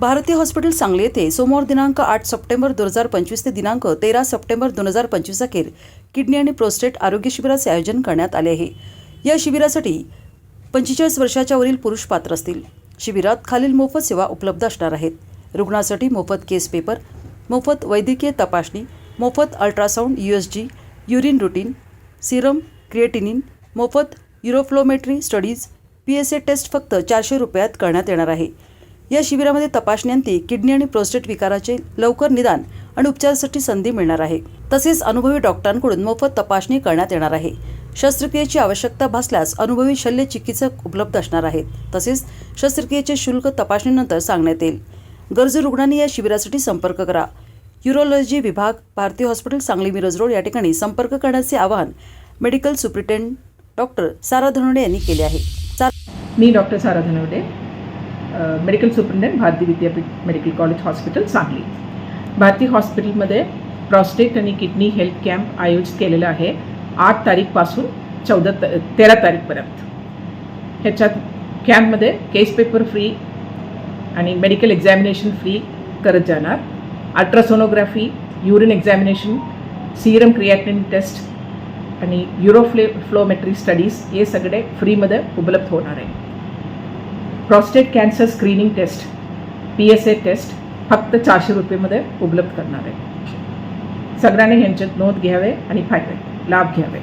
भारतीय हॉस्पिटल सांगली येथे सोमवार दिनांक आठ सप्टेंबर दोन हजार पंचवीस ते दिनांक तेरा सप्टेंबर दोन हजार पंचवीस अखेर किडनी आणि प्रोस्टेट आरोग्य शिबिराचे आयोजन करण्यात आले आहे. या शिबिरासाठी पंचेचाळीस वर्षाच्या वरील पुरुष पात्र असतील. शिबिरात खालील मोफत सेवा उपलब्ध असणार आहेत. रुग्णासाठी मोफत केस पेपर मोफत वैद्यकीय तपासणी मोफत ultrasound U S G urine routine serum creatinine मोफत uroflowmetry studies P S A test फक्त चारशे रुपयात करण्यात येणार आहे. या शिबिरामध्ये तपासण्यांती किडनी आणि प्रोस्टेट विकाराचे लवकर निदान आणि उपचारासाठी संधी मिळणार आहे. तसेच अनुभवी डॉक्टरांकडून मोफत तपासणी करण्यात येणार आहे. शस्त्रक्रियेची आवश्यकता भासल्यास अनुभवी शल्य चिकित्सक उपलब्ध असणार आहेत. तसेच शस्त्रक्रियेचे शुल्क तपासणीनंतर सांगण्यात येईल. गरजू रुग्णांनी या शिबिरासाठी संपर्क करा. युरोलॉजी विभाग भारतीय हॉस्पिटल सांगली मिरज रोड या ठिकाणी संपर्क करण्याचे आवाहन मेडिकल सुप्रिटेंड डॉक्टर सारा धनोडे यांनी केले आहे. मी doctor Sara Dhanwade medical superintendent Bharati Vidyapeeth medical college hospital Sangli. Bharati हॉस्पिटलमध्ये प्रॉस्टेट आणि किडनी हेल्थ कॅम्प आयोजित केलेला आहे आठ तारीखपासून चौदा त तेरा तारीखपर्यंत. ह्याच्यात कॅम्पमध्ये केस पेपर फ्री आणि मेडिकल एक्झामिनेशन फ्री करत जाणार. Ultrasonography urine examination serum creatine test आणि युरोफ्ले फ्लोमेट्री स्टडीज हे सगळे फ्रीमध्ये उपलब्ध होणार आहे. Prostate cancer screening test P S A test फक्त चारशे रुपयेमध्ये उपलब्ध करणार आहे. सगळ्यांनी ह्यांच्यात नोंद घ्यावे आणि फायदे लाभ घ्यावे.